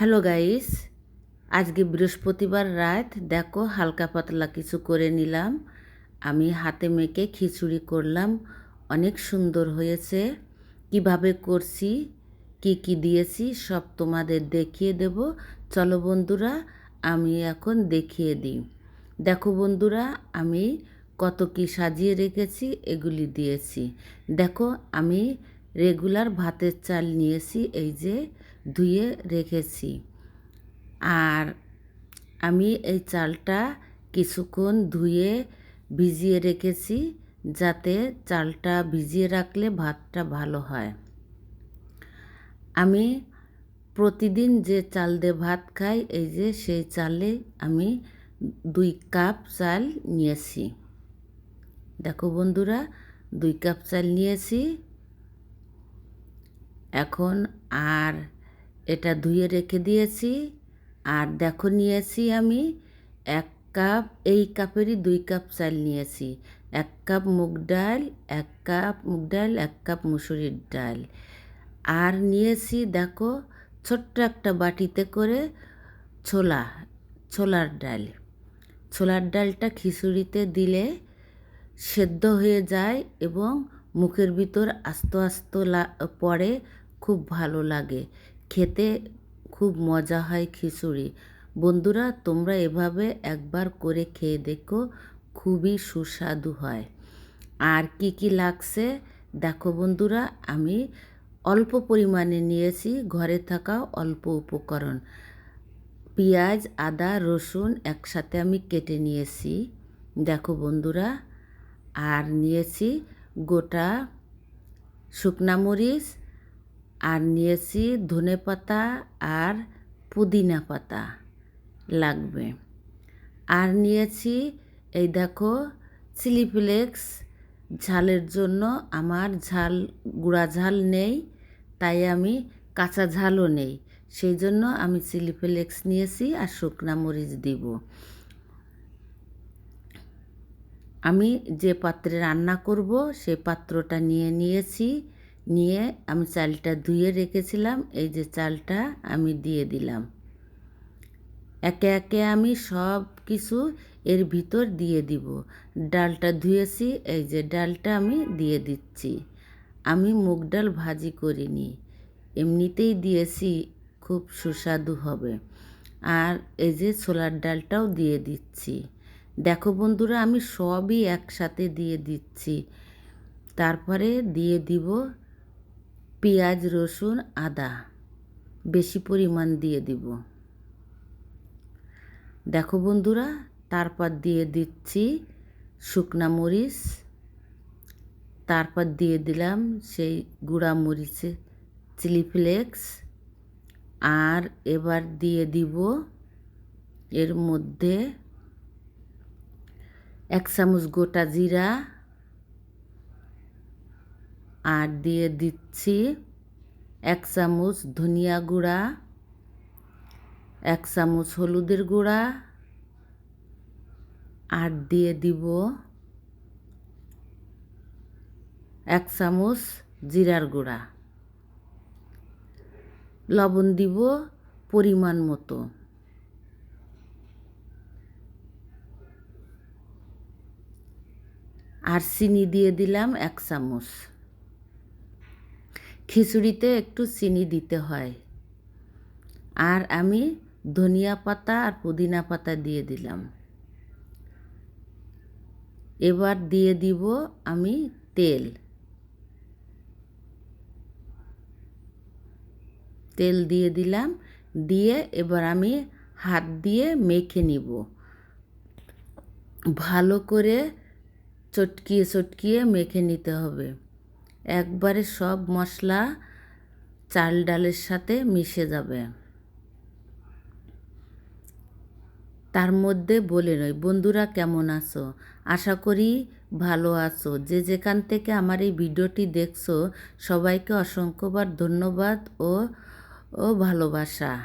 Hello guys, আজকে বৃহস্পতিবার রাত। দেখো, হালকা পাতলা কিছু করে নিলাম। আমি হাতে মেখে খিচুড়ি করলাম। অনেক সুন্দর হয়েছে। কীভাবে করছি, কি কি দিয়েছি, সব তোমাদের দেখিয়ে দেব। চলো বন্ধুরা, আমি এখন দেখিয়ে দিই। দেখো বন্ধুরা, আমি কত কি সাজিয়ে রেখেছি, এগুলি দিয়েছি। দেখো, আমি রেগুলার ভাতের চাল নিয়েছি, এই যে ধুয়ে রেখেছি। আর আমি এই চালটা কিছুক্ষণ ধুয়ে ভিজিয়ে রেখেছি যাতে চালটা ভিজিয়ে রাখলে ভাতটা ভালো হয়। আমি প্রতিদিন যে চাল দিয়ে ভাত খাই, এই যে সেই চালে আমি দুই কাপ চাল নিয়েছি। দেখো বন্ধুরা, দুই কাপ চাল নিয়েছি। এখন আর এটা ধুয়ে রেখে দিয়েছি। আর দেখো নিয়েছি আমি এক কাপ, এই কাপেরই দুই কাপ চাল নিয়েছি। এক কাপ মুগ ডাল, এক কাপ মুগ ডাল, এক কাপ মুসুরির ডাল। আর নিয়েছি দেখো ছোট্ট একটা বাটিতে করে ছোলা, ছোলার ডাল। ছোলার ডালটা খিচুড়িতে দিলে সেদ্ধ হয়ে যায় এবং মুখের ভিতর আস্ত আস্ত পড়ে, খুব ভালো লাগে। খেতে খুব মজা হয় খিচুড়ি। বন্ধুরা, তোমরা এভাবে একবার করে খেয়ে দেখো, খুবই সুস্বাদু হয়। আর কি কি লাগছে? দেখো বন্ধুরা, আমি অল্প পরিমাণে নিয়েছি, ঘরে থাকা অল্প উপকরণ। পেঁয়াজ, আদা, রসুন একসাথে আমি কেটে নিয়েছি। দেখো বন্ধুরা, আর নিয়েছি গোটা শুকনা মরিচ আর নিয়েছি ধনে পাতা আর পুদিনা পাতা লাগবে। আর নিয়েছি, এই দেখো, চিলি ফ্লেক্স। ঝালের জন্য আমার ঝাল, গুঁড়া ঝাল নেই, তাই আমি কাঁচা ঝালও নেই। সেই জন্য আমি চিলি ফ্লেক্স নিয়েছি আর শুকনা মরিচ দিব। আমি যে পাত্রে রান্না করব সেই পাত্রটা নিয়ে নিয়েছি। নিয়ে আমি চালটা ধুয়ে রেখেছিলাম, এই যে চালটা আমি দিয়ে দিলাম। একে একে আমি সব কিছু এর ভিতর দিয়ে দিব। ডালটা ধুয়েছি, এই যে ডালটা আমি দিয়ে দিচ্ছি। আমি মুগ ডাল ভাজি করিনি, এমনিতেই দিয়েছি, খুব সুস্বাদু হবে। আর এই যে ছোলার ডালটাও দিয়ে দিচ্ছি। দেখো বন্ধুরা, আমি সবই একসাথে দিয়ে দিচ্ছি। তারপরে দিয়ে দিব পেঁয়াজ, রসুন, আদা। বেশি পরিমাণ দিয়ে দিব। দেখো বন্ধুরা, তারপর দিয়ে দিচ্ছি শুকনা মরিচ। তারপর দিয়ে দিলাম সেই গুঁড়া মরিচে চিলি ফ্লেক্স। আর এবার দিয়ে দিব এর মধ্যে এক চামচ গোটা জিরা। আর দিয়ে দিচ্ছি এক চামচ ধনিয়া গুঁড়া, এক চামচ হলুদের গুঁড়া আর দিয়ে দিব এক চামচ জিরার গুঁড়া। লবণ দিব পরিমাণ মতো। আর চিনি দিয়ে দিলাম এক চামচ। খিচুড়িতে একটু চিনি দিতে হয়। আর আমি ধনিয়া পাতা আর পুদিনা পাতা দিয়ে দিলাম। এবার দিয়ে দিব আমি তেল। তেল দিয়ে দিলাম। দিয়ে এবার আমি হাত দিয়ে মেখে নিব। ভালো করে চটকিয়ে চটকিয়ে মেখে নিতে হবে। একবারে সব মশলা চাল ডালের সাথে মিশে যাবে। তার মধ্যে বলে নয় বন্ধুরা কেমন আছো? আশা করি ভালো আছো। যে যেখান থেকে আমার এই ভিডিওটি দেখছ, সবাইকে অসংখ্যবার ধন্যবাদ ও ও ভালোবাসা।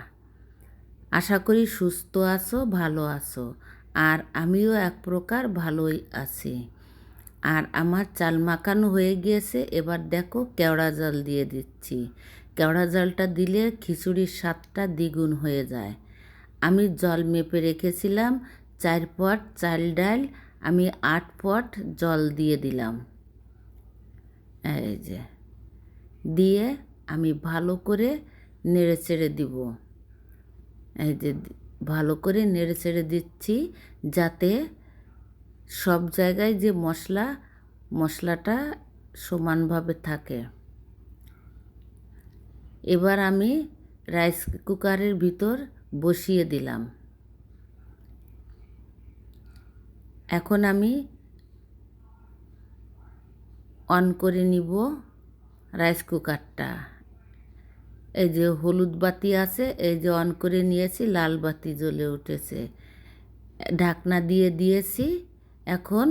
আশা করি সুস্থ আছো, ভালো আছো। আর আমিও এক প্রকার ভালোই আছি। আর আমার চাল মাখানো হয়ে গিয়েছে, এবার দেখো কেওড়া জল দিয়ে দিচ্ছি। কেওড়া জলটা দিলে খিচুড়ির স্বাদটা দ্বিগুণ হয়ে যায়। আমি জল মেপে রেখেছিলাম, চার পট চাল ডাল, আমি আট পট জল দিয়ে দিলাম। এই যে, দিয়ে আমি ভালো করে নেড়ে চেড়ে দিব। এই যে, ভালো করে নেড়ে চেড়ে দিচ্ছি যাতে সব জায়গায় যে মশলা, মশলাটা সমানভাবে থাকে। এবার আমি রাইস কুকারের ভিতর বসিয়ে দিলাম। এখন আমি অন করে নিব রাইস কুকারটা। এই যে হলুদ বাতি আছে, এই যে অন করে নিয়েছি, লাল বাতি জ্বলে উঠেছে। ঢাকনা দিয়ে দিয়েছি এখন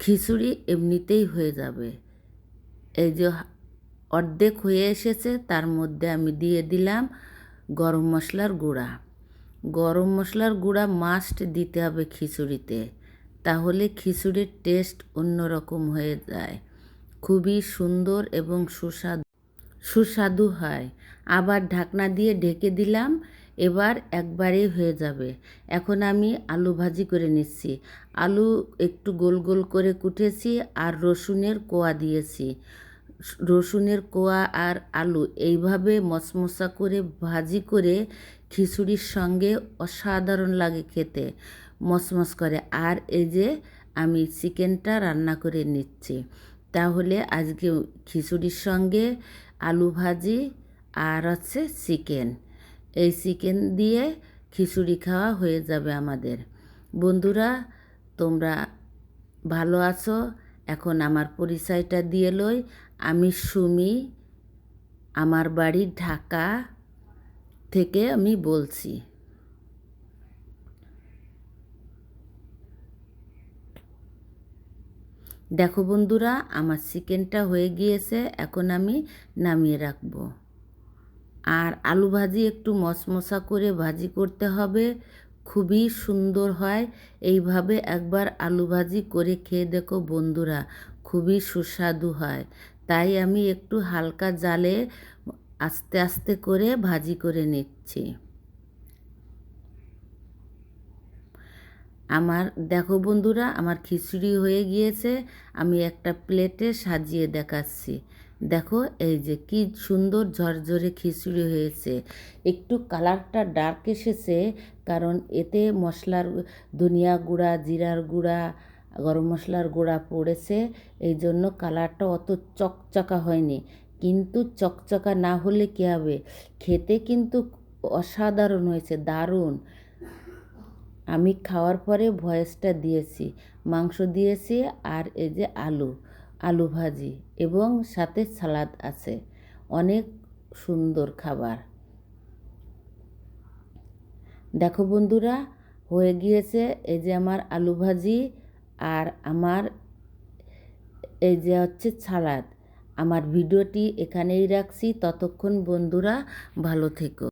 খিচুড়ি এমনিতেই হয়ে যাবে। এই যে অর্ধেক হয়ে এসেছে, তার মধ্যে আমি দিয়ে দিলাম গরম মশলার গুঁড়া। গরম মশলার গুঁড়া মাস্ট দিতে হবে খিচুড়িতে, তাহলে খিচুড়ির টেস্ট অন্যরকম হয়ে যায়। খুবই সুন্দর এবং সুস্বাদু সুস্বাদু হয়। আবার ঢাকনা দিয়ে ঢেকে দিলাম এবার একবারেই হয়ে যাবে। এখন আমি আলু ভাজি করে নিচ্ছি। আলু একটু গোল গোল করে কুটেছি আর রসুনের কোয়া দিয়েছি। রসুনের কোয়া আর আলু এইভাবে মশমশা করে ভাজি করে খিচুড়ির সঙ্গে অসাধারণ লাগে খেতে মসমস করে। আর এই যে আমি চিকেনটা রান্না করে নিচ্ছি। তাহলে আজকে খিচুড়ির সঙ্গে আলু ভাজি আর হচ্ছে চিকেন। এই চিকেন দিয়ে খিচুড়ি খাওয়া হয়ে যাবে আমাদের। বন্ধুরা, তোমরা ভালো আছো? এখন আমার পরিচয়টা দিয়ে লই। আমি সুমি, আমার বাড়ি ঢাকা থেকে আমি বলছি। দেখো বন্ধুরা, আমার চিকেনটা হয়ে গিয়েছে, এখন আমি নামিয়ে রাখব। আর আলু ভাজি একটু মশমশা করে ভাজি করতে হবে। খুবই সুন্দর হয়। এইভাবে একবার আলু ভাজি করে খেয়ে দেখো বন্ধুরা, খুবই সুস্বাদু হয়। তাই আমি একটু হালকা জালে আস্তে আস্তে করে ভাজি করে নিচ্ছি। আমার, দেখো বন্ধুরা, আমার খিচুড়ি হয়ে গিয়েছে। আমি একটা প্লেটে সাজিয়ে দেখাচ্ছি। দেখো, এই যে কি সুন্দর ঝরঝরে খিচুড়ি হয়েছে। একটু কালারটা ডার্ক এসেছে, কারণ এতে মশলার ধনিয়া গুঁড়া, জিরার গুঁড়া, গরম মশলার গুঁড়া পড়েছে। এই জন্য কালারটা অত চকচকা হয়নি। কিন্তু চকচকা না হলে কী হবে? খেতে কিন্তু অসাধারণ হয়েছে, দারুণ। আমি খাওয়ার পরে ভয়েসটা দিয়েছি, মাংস দিয়েছি আর এই যে আলু। আলু ভাজি এবং সাথে সালাদ আছে। অনেক সুন্দর খাবার। দেখো বন্ধুরা, হয়ে গিয়েছে এই যে আমার আলু ভাজি আর আমার এই যে হচ্ছে সালাদ। আমার ভিডিওটি এখানেই রাখছি। ততক্ষণ বন্ধুরা ভালো থেকো।